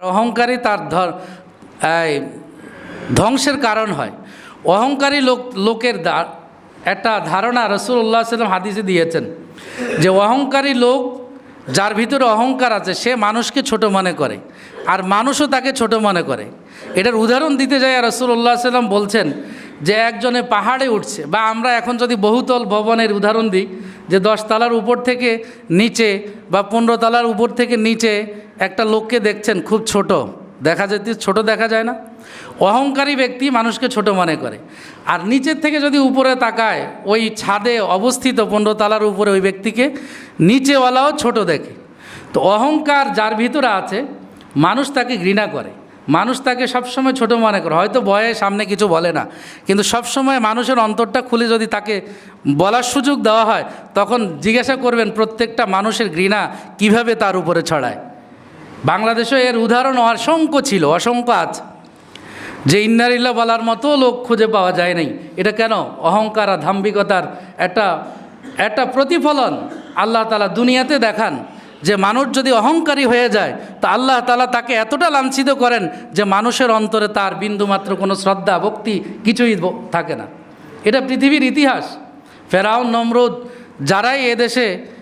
অহংকারী তার ধ্বংসের কারণ হয়। অহংকারী লোক, লোকের একটা ধারণা রসুল্লাহ সাল্লাম হাদিসে দিয়েছেন যে অহংকারী লোক যার ভিতরে অহংকার আছে, সে মানুষকে ছোট মনে করে আর মানুষও তাকে ছোট মনে করে। এটার উদাহরণ দিতে যায় রসুল্লাহ সাল্লাম বলছেন যে একজনে পাহাড়ে উঠছে বা আমরা এখন যদি বহুতল ভবনের উদাহরণ দিই যে দশ তলার উপর থেকে নিচে বা পনেরো তলার উপর থেকে নিচে একটা লোককে দেখছেন খুব ছোট, দেখা যেতে ছোট দেখা যায় না? অহংকারী ব্যক্তি মানুষকে ছোট মনে করে। আর নিচের থেকে যদি উপরে তাকায়, ওই ছাদে অবস্থিত পনেরো তলার উপরে ওই ব্যক্তিকে নিচেওয়ালাও ছোট দেখে। তো অহংকার যার ভিতরে আছে, মানুষ তাকে ঘৃণা করে। মানুষ তাকে সবসময় ছোট মনে করে। হয়তো ভয়ে সামনে কিছু বলে না, কিন্তু সবসময় মানুষের অন্তরটা খুলে যদি তাকে বলার সুযোগ দেওয়া হয়, তখন জিজ্ঞাসা করবেন প্রত্যেকটা মানুষের ঘৃণা কীভাবে তার উপরে ছড়ায়। বাংলাদেশে এর উদাহরণ অসংখ্য ছিল, অসংখ্য আছে। যে ইন্নারিল্লা বলার মতো লোক খুঁজে পাওয়া যায় নাই। এটা কেন? অহংকার আর ধাম্বিকতার একটা একটা প্রতিফলন আল্লাহ তালা দুনিয়াতে দেখান। যে মানুষ যদি অহংকারী হয়ে যায়, তা আল্লাহ তালা তাকে এতটা লাঞ্ছিত করেন যে মানুষের অন্তরে তার বিন্দুমাত্র কোনো শ্রদ্ধা, ভক্তি কিছুই থাকে না। এটা পৃথিবীর ইতিহাস। ফেরাউন, নমরুদ যারাই এদেশে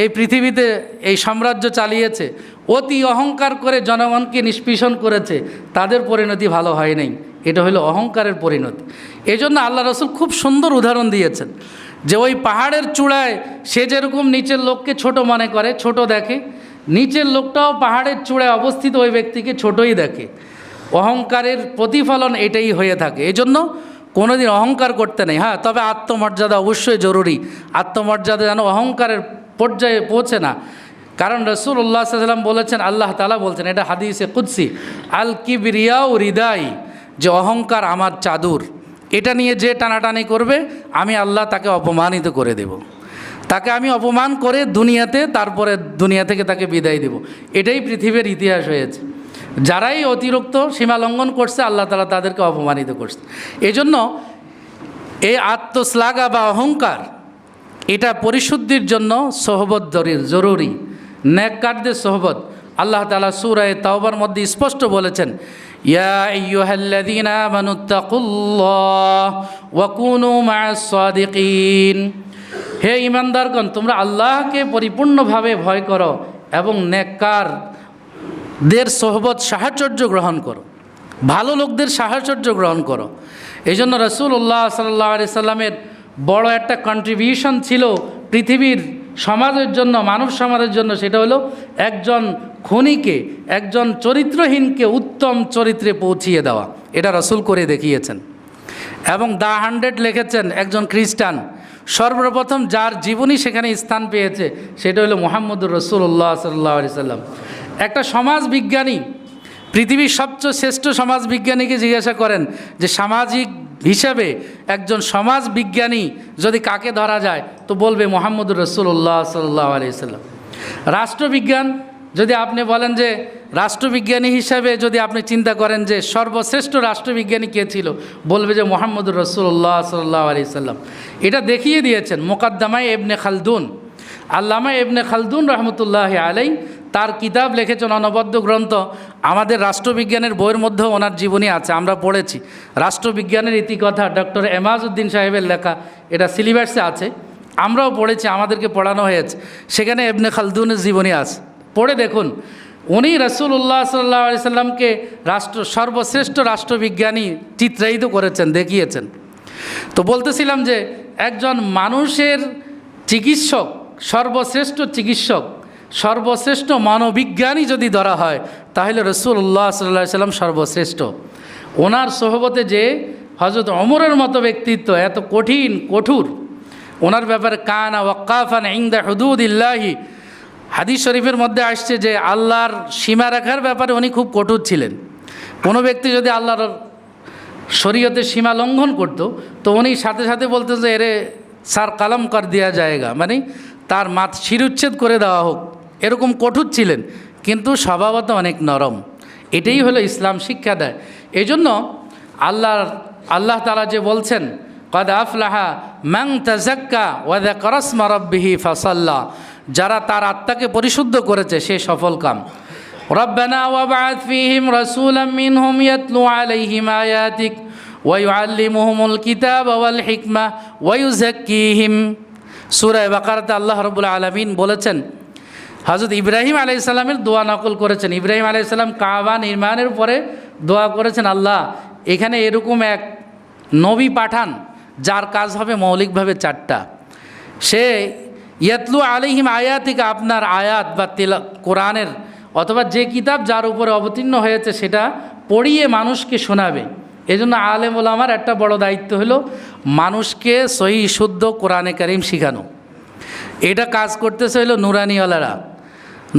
এই পৃথিবীতে এই সাম্রাজ্য চালিয়েছে, অতি অহংকার করে জনগণকে নিষ্পীষণ করেছে, তাদের পরিণতি ভালো হয় নাই। এটা হলো অহংকারের পরিণতি। এই জন্য আল্লাহ রসুল খুব সুন্দর উদাহরণ দিয়েছেন যে ওই পাহাড়ের চূড়ায় সে যেরকম নিচের লোককে ছোট মনে করে, ছোট দেখে, নিচের লোকটাও পাহাড়ের চূড়ায় অবস্থিত ওই ব্যক্তিকে ছোটই দেখে। অহংকারের প্রতিফলন এটাই হয়ে থাকে। এই জন্য কোনোদিন অহংকার করতে নেই। হ্যাঁ তবে আত্মমর্যাদা অবশ্যই জরুরি। আত্মমর্যাদা যেন অহংকারের পর্যায়ে পৌঁছে না। কারণ রসুল উল্লাহ সাল্লাম বলেছেন, আল্লাহ তালা বলছেন, এটা হাদিসে কুদ্সি আল কিবরিয়াও হৃদয় যে অহংকার আমার চাদুর, এটা নিয়ে যে টানাটানি করবে, আমি আল্লাহ তাকে অপমানিত করে দেব। তাকে আমি অপমান করে দুনিয়াতে, তারপরে দুনিয়া থেকে তাকে বিদায় দেব। এটাই পৃথিবীর ইতিহাস হয়েছে। যারাই অতিরিক্ত সীমা লঙ্ঘন করছে, আল্লাহ তালা তাদেরকে অপমানিত করছে। এজন্য এই আত্মশ্লাঘা বা অহংকার এটা পরিশুদ্ধির জন্য সহবত জরি- জরুরি। ন্যাককারদের সহবত। আল্লাহ তালা সুরায় তাওবার মধ্যে স্পষ্ট বলেছেন হে ইমানদারগণ তোমরা আল্লাহকে পরিপূর্ণভাবে ভয় করো এবং নেককার দের সোহবত সাহচর্য গ্রহণ করো। ভালো লোকদের সাহচর্য গ্রহণ করো। এই জন্য রসুল্লাহ সাল্লাহ সাল্লামের বড় একটা কন্ট্রিবিউশন ছিল পৃথিবীর সমাজের জন্য, মানব সমাজের জন্য, সেটা হলো একজন খনিকে, একজন চরিত্রহীনকে উত্তম চরিত্রে পৌঁছিয়ে দেওয়া। এটা রসুল করে দেখিয়েছেন। এবং দ্য হান্ড্রেড লিখেছেন একজন খ্রিস্টান, সর্বপ্রথম যার জীবনী সেখানে স্থান পেয়েছে, সেটা হলো মোহাম্মদুর রসুল্লাহ সাল্লাহ সাল্লাম। একটা সমাজ বিজ্ঞানী, পৃথিবীর সবচেয়ে শ্রেষ্ঠ সমাজ বিজ্ঞানীকে জিজ্ঞাসা করেন যে সামাজিক হিসাবে একজন সমাজ বিজ্ঞানী যদি কাকে ধরা যায়, তো বলবে মোহাম্মদুর রসুল্লাহ সাল্লাহ আলি সাল্লাম। রাষ্ট্রবিজ্ঞান, যদি আপনি বলেন যে রাষ্ট্রবিজ্ঞানী হিসাবে যদি আপনি চিন্তা করেন যে সর্বশ্রেষ্ঠ রাষ্ট্রবিজ্ঞানী কে ছিল, বলবে যে মোহাম্মদুর রসুল্লাহ সাল্লাহ আলি সাল্লাম। এটা দেখিয়ে দিয়েছেন মোকাদ্দামাই এবনে খালদুন। আল্লামা এবনে খালদুন রহমতুল্লাহ আলাই তার কিতাব লিখেছেন অনবদ্য গ্রন্থ। আমাদের রাষ্ট্রবিজ্ঞানের বইয়ের মধ্যেও ওনার জীবনী আছে, আমরা পড়েছি। রাষ্ট্রবিজ্ঞানের ইতিকথা ডক্টর এমাজউদ্দিন সাহেবের লেখা, এটা সিলেবাসে আছে, আমরাও পড়েছি, আমাদেরকে পড়ানো হয়েছে। সেখানে এবনে খালদুনের জীবনী আছে। পড়ে দেখুন, উনি রসুল্লাহ সাল্লাহ আলি সাল্লামকে রাষ্ট্র, সর্বশ্রেষ্ঠ রাষ্ট্রবিজ্ঞানী চিত্রায়িত করেছেন, দেখিয়েছেন। তো বলতেছিলাম যে, একজন মানুষের চিকিৎসক, সর্বশ্রেষ্ঠ চিকিৎসক সর্বশ্রেষ্ঠ মানবিজ্ঞানী যদি ধরা হয়, তাহলে রসুল্লাহ সাল্লাহ সাল্লাম সর্বশ্রেষ্ঠ। ওনার সহবতে যে হজরত অমরের মতো ব্যক্তিত্ব, এত কঠিন, কঠোর, ওনার ব্যাপারে কানা ওয়াক্কাফান ইংদা হদুদ ইল্লাহি হাদিস শরীফের মধ্যে আসছে যে আল্লাহর সীমা রাখার ব্যাপারে উনি খুব কঠোর ছিলেন। কোনো ব্যক্তি যদি আল্লাহর শরীয়তের সীমা লঙ্ঘন করত, তো উনি সাথে সাথে বলতেন যে, এরে, সার কালাম কর দেওয়া যায়গা মানে তার মাত শিরুচ্ছেদ করে দেওয়া হোক। এরকম কঠোর ছিলেন, কিন্তু স্বভাবত অনেক নরম। এটাই হলো ইসলাম শিক্ষা দেয়। এই জন্য আল্লাহর, আল্লাহ তালা যে বলছেন, কদ আফলাহা ম্যাং তাজাক্কা ওয়াদা করসমা রব্বিহি ফাসাল্লাহ যারা তার আত্মাকে পরিশুদ্ধ করেছে, সে সফল কাম। রব্বানা ওয়াবাদ ফিহিম রসুল রাসূলাম মিনহুম ইয়াতলু আলাইহিম আয়াতিক ওয়াইউআল্লিমুহুমুল কিতাব ওয়াল হিকমা ওয়াইউজাক্কিহিম সূরা বাকারাতে আল্লাহ রাব্বুল আলামিন বলেছেন হজরত ইব্রাহিম আলাইসাল্লামের দোয়া নকল করেছেন। ইব্রাহিম আলাইসাল্লাম কাবা নির্মাণের পরে দোয়া করেছেন, আল্লাহ, এখানে এরকম এক নবী পাঠান, যার কাজ হবে মৌলিকভাবে চারটা। সে ইয়াতলু আলিহিম আয়াতিকা, আপনার আয়াত বা তেলা, কোরআনের অথবা যে কিতাব যার উপরে অবতীর্ণ হয়েছে, সেটা পড়িয়ে মানুষকে শোনাবে। এজন্য আলেম ওলামার একটা বড় দায়িত্ব হলো, মানুষকে সহি, শুদ্ধ কোরআনে কারিম শিখানো। এটা কাজ করতেছে হলো নুরানিওয়ালারা।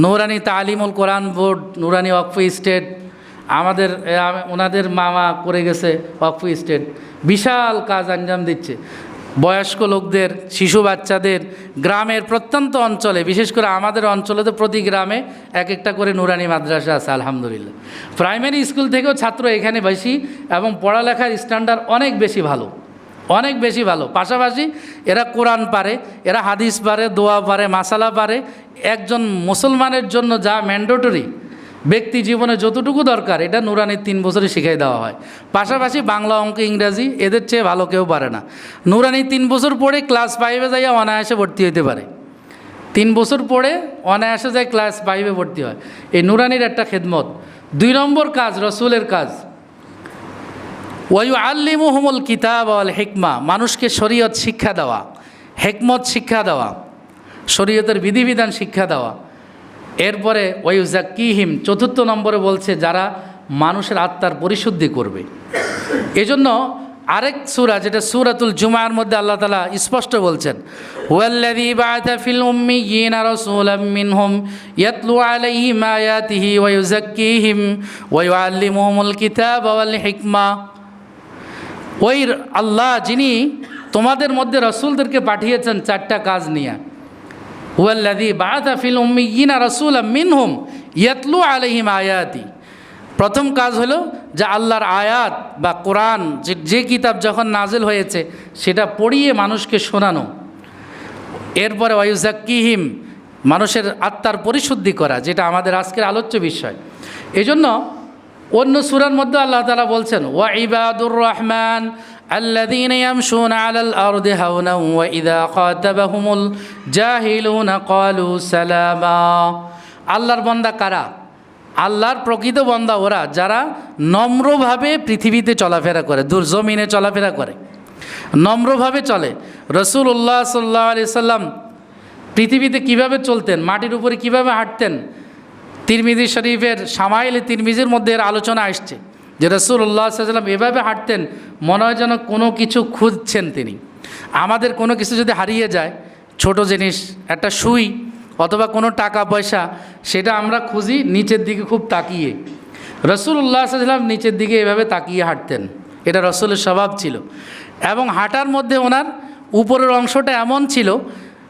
নুরানি তালিমুল কোরআন বোর্ড, নুরানি ওয়াকফ স্টেট, আমাদের ওনাদের মামা করে গেছে ওয়াকফ স্টেট। বিশাল কাজ আঞ্জাম দিচ্ছে। বয়স্ক লোকদের, শিশু বাচ্চাদের, গ্রামের প্রত্যন্ত অঞ্চলে, বিশেষ করে আমাদের অঞ্চলে তো প্রতি গ্রামে এক একটা করে নুরানি মাদ্রাসা আছে, আলহামদুলিল্লাহ। প্রাইমারি স্কুল থেকেও ছাত্র এখানে বেশি এবং পড়ালেখার স্ট্যান্ডার্ড অনেক বেশি ভালো। অনেক বেশি ভালো। পাশাপাশি এরা কোরআন পারে, এরা হাদিস পারে, দোয়া পারে, মাসালা পারে। একজন মুসলমানের জন্য যা ম্যান্ডেটরি ব্যক্তি জীবনে যতটুকু দরকার, এটা নুরানির তিন বছরে শিখাই দেওয়া হয়। পাশাপাশি বাংলা অঙ্ক ইংরাজি এদের চেয়ে ভালো কেউ পারে না। নুরানি তিন বছর পড়ে ক্লাস ফাইভে যাইয়া অনায়াসে ভর্তি হইতে পারে। তিন বছর পড়ে অনায়াসে যায় ক্লাস ফাইভে ভর্তি হয়। এই নুরানির একটা খেদমত। দুই নম্বর কাজ, রসুলের কাজ। ওয়ু আল্লি আল্লিমুহমুল কিতাব আল হেকমা, মানুষকে শরীয়ত শিক্ষা দেওয়া, হেকমত শিক্ষা দেওয়া, শরীয়তের বিধিবিধান শিক্ষা দেওয়া। এরপরে ওয়ু জাকিহিম চতুর্থ নম্বরে বলছে যারা মানুষের আত্মার পরিশুদ্ধি করবে। এজন্য আরেক সুরা, যেটা সুরাতুল জুমার মধ্যে আল্লাহ তালা স্পষ্ট বলছেন, ওয়াল্লাযী বাআথা আয়াতিহি হিকমা। ওই আল্লাহ যিনি তোমাদের মধ্যে রসুলদেরকে পাঠিয়েছেন চারটা কাজ নিয়ে। হুয়াল্লাদি বাআতা ফিল উম্মিয়িনা রাসূলা মিনহুম ইয়াতলু আলাইহিম আয়াতি। প্রথম কাজ হলো যে আল্লাহর আয়াত বা কোরআন, যে যে কিতাব যখন নাজিল হয়েছে, সেটা পড়িয়ে মানুষকে শোনানো। এরপরে ওয়ুজাক্কিহিম মানুষের আত্মার পরিশুদ্ধি করা, যেটা আমাদের আজকের আলোচ্য বিষয়। এজন্য অন্য সুরার মধ্যে আল্লাহ তালা বলছেন ওয়া ইবাদুর রহমান الذين يمشون على الأرض هونا وإذا خاطبهم الجاهلون قالوا سلاما আল্লাহর বন্দা কারা আল্লাহর প্রকৃত বন্দা ওরা যারা নম্রভাবে পৃথিবীতে চলাফেরা করে দূর জমিনে চলাফেরা করে নম্রভাবে চলে রসুল্লাহ সাল্লাহ আলি সাল্লাম পৃথিবীতে কিভাবে চলতেন মাটির উপরে কিভাবে হাঁটতেন তিরমিজি শরীফের সামাইল তিরমিজির মধ্যে এর আলোচনা আসছে যে রসুল্লাহ সাল্লাম এভাবে হাঁটতেন, মনে হয় যেন কোনো কিছু খুঁজছেন তিনি। আমাদের কোনো কিছু যদি হারিয়ে যায়, ছোট জিনিস, একটা সুই অথবা কোনো টাকা পয়সা, সেটা আমরা খুঁজি নিচের দিকে খুব তাকিয়ে। রসুল্লাহ সাল্লাম নিচের দিকে এভাবে তাকিয়ে হাঁটতেন। এটা রসুলের স্বভাব ছিল। এবং হাঁটার মধ্যে ওনার উপরের অংশটা এমন ছিল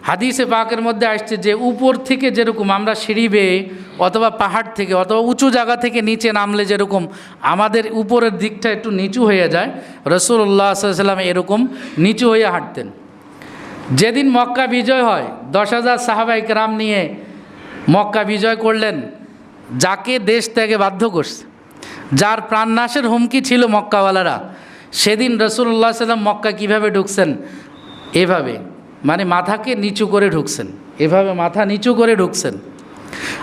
হাদিসে পাকের মধ্যে আসছে যে উপর থেকে যেরকম আমরা সিঁড়ি বেয়ে অথবা পাহাড় থেকে অথবা উঁচু জায়গা থেকে নিচে নামলে যেরকম আমাদের উপরের দিকটা একটু নিচু হয়ে যায় রসুল্লাহ সাল্লাম এরকম নিচু হয়ে হাঁটতেন। যেদিন মক্কা বিজয় হয়, দশ হাজার সাহাবাই রাম নিয়ে মক্কা বিজয় করলেন, যাকে দেশ ত্যাগে বাধ্য করছে। যার প্রাণনাশের হুমকি ছিল মক্কাওয়ালারা। সেদিন রসুল্লাহ সাল্লাম মক্কা কীভাবে ঢুকছেন? এভাবে। মানে মাথাকে নিচু করে ঢুকছেন। এভাবে মাথা নিচু করে ঢুকছেন।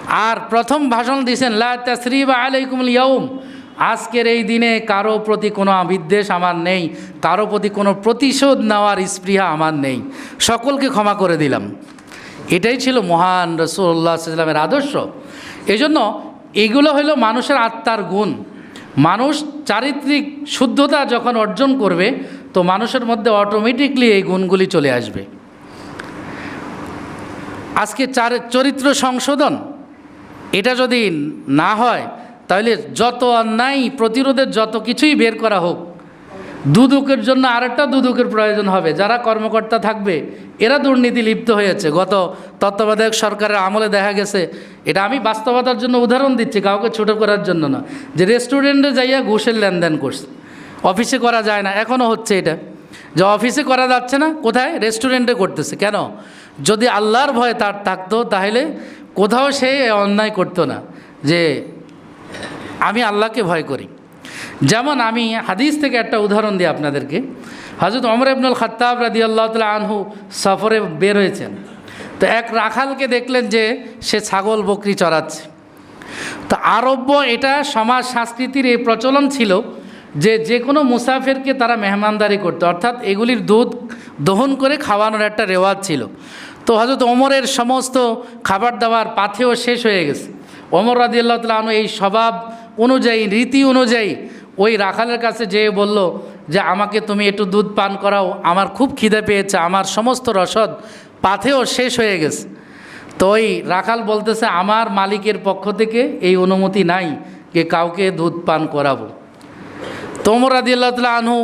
আর প্রথম ভাষণ দিয়েছেন লা তাসরিবা আলাইকুমুল ইয়াউম। আজকের এই দিনে কারও প্রতি কোনো বিদ্বেষ আমার নেই, কারও প্রতি কোনো প্রতিশোধ নেওয়ার স্পৃহা আমার নেই। সকলকে ক্ষমা করে দিলাম। এটাই ছিল মহান রসুল্লাহ সাল্লামের আদর্শ। এজন্য এগুলো হলো মানুষের আত্মার গুণ। মানুষ চারিত্রিক শুদ্ধতা যখন অর্জন করবে, তো মানুষের মধ্যে অটোমেটিকলি এই গুণগুলি চলে আসবে। আজকে চার চরিত্র সংশোধন, এটা যদি না হয়, তাহলে যত অন্যায়, প্রতিরোধের যত কিছুই বের করা হোক, দুদকের জন্য আরেকটা দুদকের প্রয়োজন হবে। যারা কর্মকর্তা থাকবে, এরা দুর্নীতি লিপ্ত হয়েছে। গত তত্ত্বাবধায়ক সরকারের আমলে দেখা গেছে, এটা আমি বাস্তবতার জন্য উদাহরণ দিচ্ছি, কাউকে ছোটো করার জন্য না। যে রেস্টুরেন্টে যাইয়া ঘুষের লেনদেন করছে অফিসে করা যায় না। এখনও হচ্ছে এটা। যে অফিসে করা যাচ্ছে না, কোথায়? রেস্টুরেন্টে করতেছে। কেন? যদি আল্লাহর ভয় তার থাকতো, তাহলে কোথাও সে অন্যায় করতো না যে আমি আল্লাহকে ভয় করি। যেমন আমি হাদিস থেকে একটা উদাহরণ দিই আপনাদেরকে। হজরত অমর ইবনুল খত্তাব রাদি আল্লাহ আনহু সফরে বের হয়েছেন। তো এক রাখালকে দেখলেন যে সে ছাগল বকরি চড়াচ্ছে। তো আরব্য এটা সমাজ সংস্কৃতির এই প্রচলন ছিল যে যে কোনো মুসাফিরকে তারা মেহমানদারি করতো। অর্থাৎ এগুলির দুধ দহন করে খাওয়ানোর একটা রেওয়াজ ছিল। তো হজরত ওমরের সমস্ত খাবার দাবার পাথেও শেষ হয়ে গেছে। ওমর রাজি আল্লাহ তালু এই স্বভাব অনুযায়ী, রীতি অনুযায়ী ওই রাখালের কাছে যেয়ে বলল যে, আমাকে তুমি একটু দুধ পান করাও। আমার খুব খিদে পেয়েছে। আমার সমস্ত রসদ পাথেও শেষ হয়ে গেছে। তো ওই রাখাল বলতেছে, আমার মালিকের পক্ষ থেকে এই অনুমতি নাই যে, কাউকে দুধ পান করাবো। তোমর আদিল্লাহ আনহু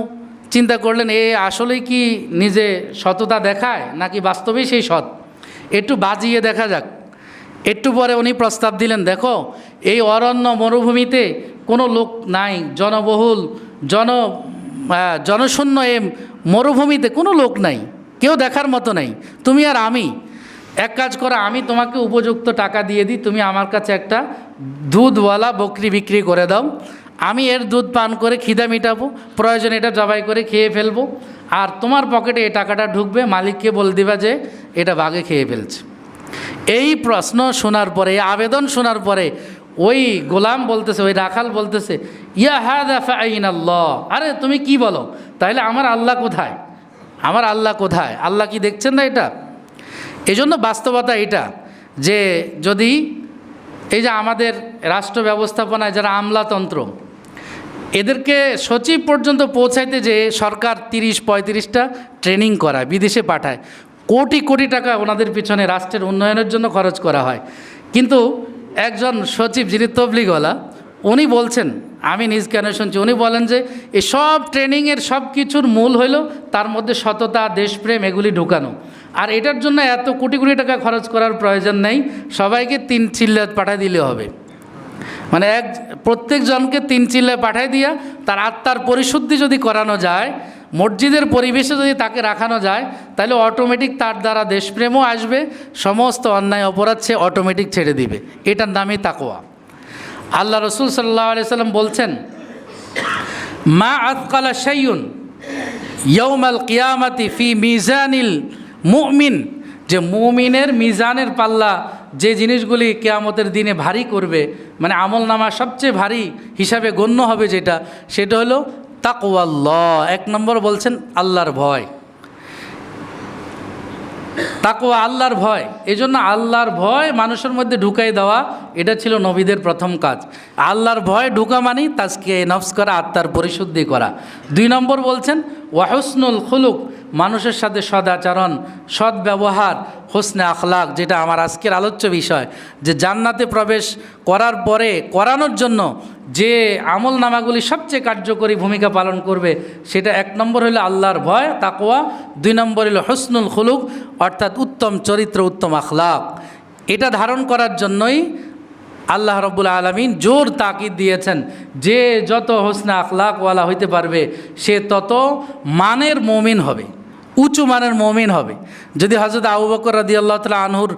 চিন্তা করলেন, এ আসলেই কি নিজে সততা দেখায় নাকি বাস্তবেই সেই সৎ? একটু বাজিয়ে দেখা যাক। একটু পরে উনি প্রস্তাব দিলেন, দেখো, এই অরণ্য মরুভূমিতে কোনো লোক নাই, জনবহুল, জন জনশূন্য এ মরুভূমিতে কোনো লোক নাই, কেউ দেখার মতো নাই। তুমি আর আমি, এক কাজ করো, আমি তোমাকে উপযুক্ত টাকা দিয়ে দিই, তুমি আমার কাছে একটা দুধওয়ালা বকরি বিক্রি করে দাও। আমি এর দুধ পান করে খিদা মিটাবো, প্রয়োজন এটা জবাই করে খেয়ে ফেলব। আর তোমার পকেটে এই টাকাটা ঢুকবে, মালিককে বলে দিবা যে এটা বাঘে খেয়ে ফেলছে। এই প্রশ্ন শোনার পরে, এই আবেদন শোনার পরে, ওই গোলাম বলতেছে, ওই রাখাল বলতেছে, ইয়া হাদ আইন আল্লাহ আরে, তুমি কি বলো? তাহলে আমার আল্লাহ কোথায়? আমার আল্লাহ কোথায়? আল্লাহ কি দেখছেন না এটা? এজন্য বাস্তবতা এটা যে যদি এই যে আমাদের রাষ্ট্র ব্যবস্থাপনায় যারা আমলাতন্ত্র এদেরকে সচিব পর্যন্ত পৌঁছাইতে যে সরকার তিরিশ পঁয়ত্রিশটা ট্রেনিং করায়, বিদেশে পাঠায়। কোটি কোটি টাকা ওনাদের পিছনে রাষ্ট্রের উন্নয়নের জন্য খরচ করা হয়। কিন্তু একজন সচিব যিনি তবলিগওয়ালা উনি বলছেন, আমি নিজ কেন শুনছি, উনি বলেন যে এই সব ট্রেনিংয়ের সব কিছুর মূল হইল তার মধ্যে সততা, দেশপ্রেম এগুলি ঢুকানো। আর এটার জন্য এত কোটি কোটি টাকা খরচ করার প্রয়োজন নেই, সবাইকে তিন চিল্লাত পাঠিয়ে দিলে হবে। মানে এক প্রত্যেকজনকে তিন চিল্লে পাঠাই দিয়া তার আত্মার পরিশুদ্ধি যদি করানো যায়, মসজিদের পরিবেশে যদি তাকে রাখানো যায়, তাহলে অটোমেটিক তার দ্বারা দেশপ্রেমও আসবে, সমস্ত অন্যায় অপরাধ সে অটোমেটিক ছেড়ে দিবে। এটার নামই তাকোয়া আল্লাহ রসুল সাল্লাহ সাল্লাম বলছেন, মা আতকালা শাইউন ইয়ৌমাল কিয়ামাতি ফি মিজানিল মুমিন। যে মুমিনের মিজানের পাল্লা যে জিনিসগুলি কেয়ামতের দিনে ভারী করবে মানে আমল নামা সবচেয়ে ভারী হিসাবে গণ্য হবে যেটা, সেটা হলো তাকওয়াল্লাহ। এক নম্বর বলছেন আল্লাহর ভয়। তাকওয়া আল্লাহর ভয়। এই জন্য আল্লাহর ভয় মানুষের মধ্যে ঢুকাই দেওয়া, এটা ছিল নবীদের প্রথম কাজ। আল্লাহর ভয় ঢুকা মানি তাজকে নফস করা, আত্মার পরিশুদ্ধি করা। দুই নম্বর বলছেন ওয়াহসনুল খুলুক মানুষের সাথে সদাচরণ সৎ ব্যবহার হোসনে আখলাক, যেটা আমার আজকের আলোচ্য বিষয়, যে জান্নাতে প্রবেশ করার পরে, করানোর জন্য যে আমল নামাগুলি সবচেয়ে কার্যকরী ভূমিকা পালন করবে, সেটা এক নম্বর হলো আল্লাহর ভয় তাকোয়া দুই নম্বর হলো হসনুল খুলুক, অর্থাৎ উত্তম চরিত্র, উত্তম আখলাক। এটা ধারণ করার জন্যই আল্লাহ রব্বুল আলমিন জোর তাকিদ দিয়েছেন, যে যত হোসনা আখলাকওয়ালা হইতে পারবে, সে তত মানের মমিন হবে। উঁচু মানের মমিন হবে। যদি হজরত আবু বকর রাদি আল্লাহ তালা আনহুর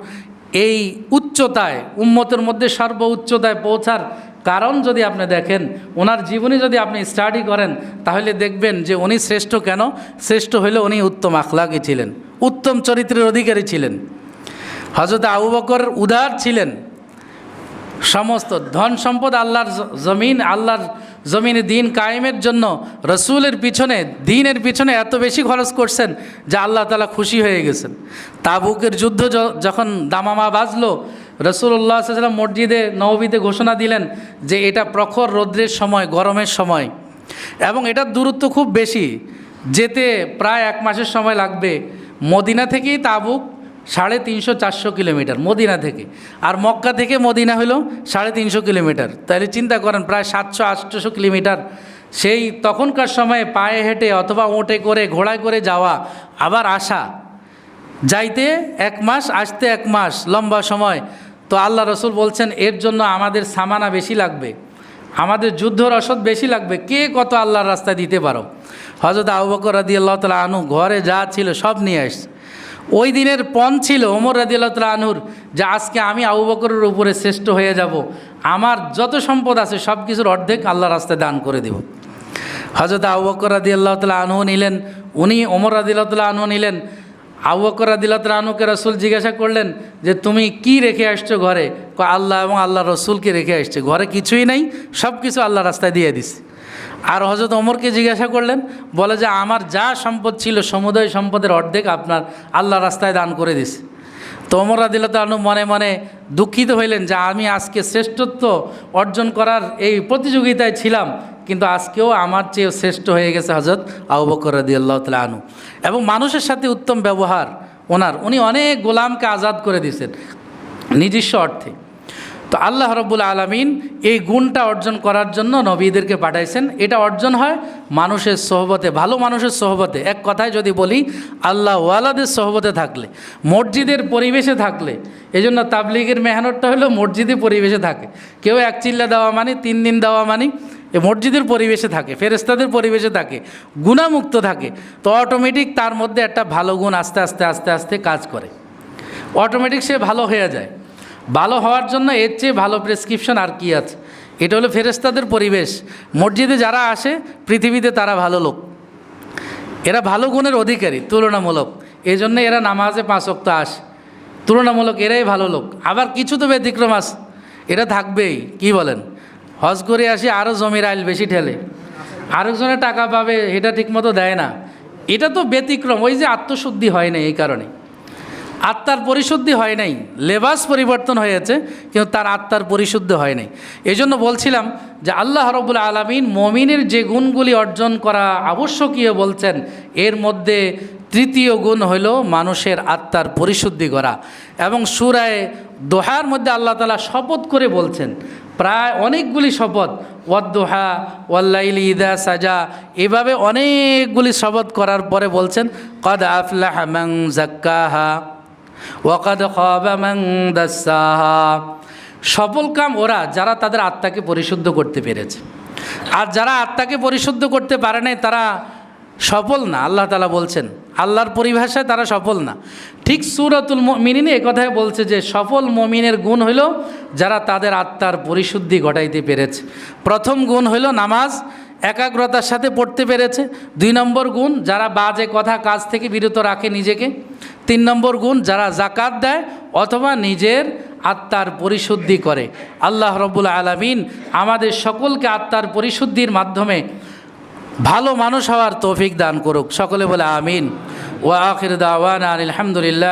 এই উচ্চতায়, উম্মতের মধ্যে সর্ব উচ্চতায় পৌঁছার কারণ যদি আপনি দেখেন, ওনার জীবনী যদি আপনি স্টাডি করেন, তাহলে দেখবেন যে উনি শ্রেষ্ঠ কেন? শ্রেষ্ঠ হইলে উনি উত্তম আখলাকি ছিলেন, উত্তম চরিত্রের অধিকারী ছিলেন। হজরত আবু বকর উদার ছিলেন সমস্ত ধন সম্পদ আল্লাহর জমিন, আল্লাহর জমিনে দিন কায়েমের জন্য রসুলের পিছনে, দিনের পিছনে এত বেশি খরচ করছেন যে আল্লাহ তালা খুশি হয়ে গেছেন। তাবুকের যুদ্ধ যখন দামামা বাজলো রসুল্লাহ সাল্লাম মসজিদে, নবীতে ঘোষণা দিলেন যে এটা প্রখর রৌদ্রের সময়, গরমের সময়। এবং এটার দূরত্ব খুব বেশি, যেতে প্রায় এক মাসের সময় লাগবে। মদিনা থেকেই তাবুক সাড়ে তিনশো চারশো কিলোমিটার মদিনা থেকে। আর মক্কা থেকে মদিনা হলো সাড়ে তিনশো কিলোমিটার। তাহলে চিন্তা করেন, প্রায় সাতশো আটশোশো কিলোমিটার। সেই তখনকার সময়ে পায়ে হেঁটে অথবা ওঁটে করে ঘোড়ায় করে যাওয়া আবার আসা। যাইতে এক মাস, আসতে এক মাস লম্বা সময়। তো আল্লাহ রসুল বলছেন, এর জন্য আমাদের সামানা বেশি লাগবে। আমাদের যুদ্ধ রসদ বেশি লাগবে। কে কত আল্লাহর রাস্তায় দিতে পারো? হজরত আবু বকর রাদি আল্লাহ তালা আনু ঘরে যা ছিল সব নিয়ে আসছে। ওই দিনের পণ ছিল ওমর তাআলা আনহুর, যে আজকে আমি আবু বকরের উপরে শ্রেষ্ঠ হয়ে যাব। আমার যত সম্পদ আছে সব কিছুর অর্ধেক আল্লাহ রাস্তায় দান করে দেব। হজরত আবু বকর রাদিয়াল্লাহু তাআলা আনহু নিলেন, উনি ওমর তাআলা আনহু নিলেন। আবু বকর রাদিয়াল্লাহু তাআলা আনহুকে রসুল জিজ্ঞাসা করলেন যে, তুমি কি রেখে আসছো ঘরে? আল্লাহ এবং আল্লাহ রসুলকে রেখে আসছে। ঘরে কিছুই নেই সব কিছু আল্লাহ রাস্তায় দিয়ে দিছে। আর হজরত ওমরকে জিজ্ঞাসা করলেন, বলে যে আমার যা সম্পদ ছিল, সমুদয় সম্পদের অর্ধেক আপনার আল্লাহ রাস্তায় দান করে দিছে। তো ওমর আদিল্লা তালু মনে মনে দুঃখিত হইলেন যে আমি আজকে শ্রেষ্ঠত্ব অর্জন করার এই প্রতিযোগিতায় ছিলাম, কিন্তু আজকেও আমার চেয়ে শ্রেষ্ঠ হয়ে গেছে হজরত আবু বকর রাদি আল্লাহ তালা আনু এবং মানুষের সাথে উত্তম ব্যবহার ওনার। উনি অনেক গোলামকে আজাদ করে দিয়েছেন, নিজস্ব অর্থে। তো আল্লাহ রব্বুল আলমিন এই গুণটা অর্জন করার জন্য নবীদেরকে পাঠাইছেন। এটা অর্জন হয় মানুষের সহবতে, ভালো মানুষের সহবতে। এক কথায় যদি বলি, আল্লাহ ওয়ালাদের সহবতে থাকলে, মসজিদের পরিবেশে থাকলে এই জন্য তাবলিগের মেহনতটা হলো মসজিদে পরিবেশে থাকে। কেউ এক চিল্লা দেওয়া মানে তিন দিন দেওয়া মানে মসজিদের পরিবেশে থাকে ফেরেস্তাদের পরিবেশে থাকে, গুণামুক্ত থাকে। তো অটোমেটিক তার মধ্যে একটা ভালো গুণ আস্তে আস্তে আস্তে আস্তে কাজ করে। অটোমেটিক সে ভালো হয়ে যায়। ভালো হওয়ার জন্য এর চেয়ে ভালো প্রেসক্রিপশন আর কি আছে? এটা হলো ফেরেস্তাদের পরিবেশ। মসজিদে যারা আসে, পৃথিবীতে তারা ভালো লোক। এরা ভালো গুণের অধিকারী, তুলনামূলক। এই জন্য এরা নামাজে পাঁচ অক্ত আসে। তুলনামূলক এরাই ভালো লোক। আবার কিছু তো ব্যতিক্রম আছে। এটা থাকবেই, কি বলেন? হজ করে আসি আরও জমির আইল বেশি ঠেলে। আরেকজনে টাকা পাবে, এটা ঠিকমতো দেয় না। এটা তো ব্যতিক্রম, ওই যে আত্মশুদ্ধি হয় না এই কারণে। আত্মার পরিশুদ্ধি হয় নাই, লেবাস পরিবর্তন হয়েছে, কিন্তু তার আত্মার পরিশুদ্ধি হয় নাই। এই জন্য বলছিলাম যে আল্লাহ রবুল আলমিন মমিনের যে গুণগুলি অর্জন করা আবশ্যকীয় বলছেন, এর মধ্যে তৃতীয় গুণ হইল মানুষের আত্মার পরিশুদ্ধি করা। এবং সুরায় দোহার মধ্যে আল্লাহ তালা শপথ করে বলছেন, প্রায় অনেকগুলি শপথ, ওয়াদ্দোহা, ওয়াল্লাইলি ইদা সাজা, এভাবে অনেকগুলি শপথ করার পরে বলছেন, কদ আফলাহ মাং জাক্কাহা ওয়াকাদ সফল কাম ওরা যারা তাদের আত্মাকে পরিশুদ্ধ করতে পেরেছে। আর যারা আত্মাকে পরিশুদ্ধ করতে পারে নাই, তারা সফল না। আল্লাহ তালা বলছেন, আল্লাহর পরিভাষায় তারা সফল না। ঠিক সুরাতুল মিনিনে কথায় বলছে যে, সফল মমিনের গুণ হইল যারা তাদের আত্মার পরিশুদ্ধি ঘটাইতে পেরেছে। প্রথম গুণ হইল নামাজ, একাগ্রতার সাথে পড়তে পেরেছে। দুই নম্বর গুণ, যারা বাজে কথা কাজ থেকে বিরত রাখে নিজেকে। তিন নম্বর গুণ, যারা জাকাত দেয় অথবা নিজের আত্মার পরিশুদ্ধি করে। আল্লাহ রব্বুল আলমিন আমাদের সকলকে আত্মার পরিশুদ্ধির মাধ্যমে ভালো মানুষ হওয়ার তৌফিক দান করুক। সকলে বলে আমিন। ওয়া আখির দাওয়ান আলহামদুলিল্লাহ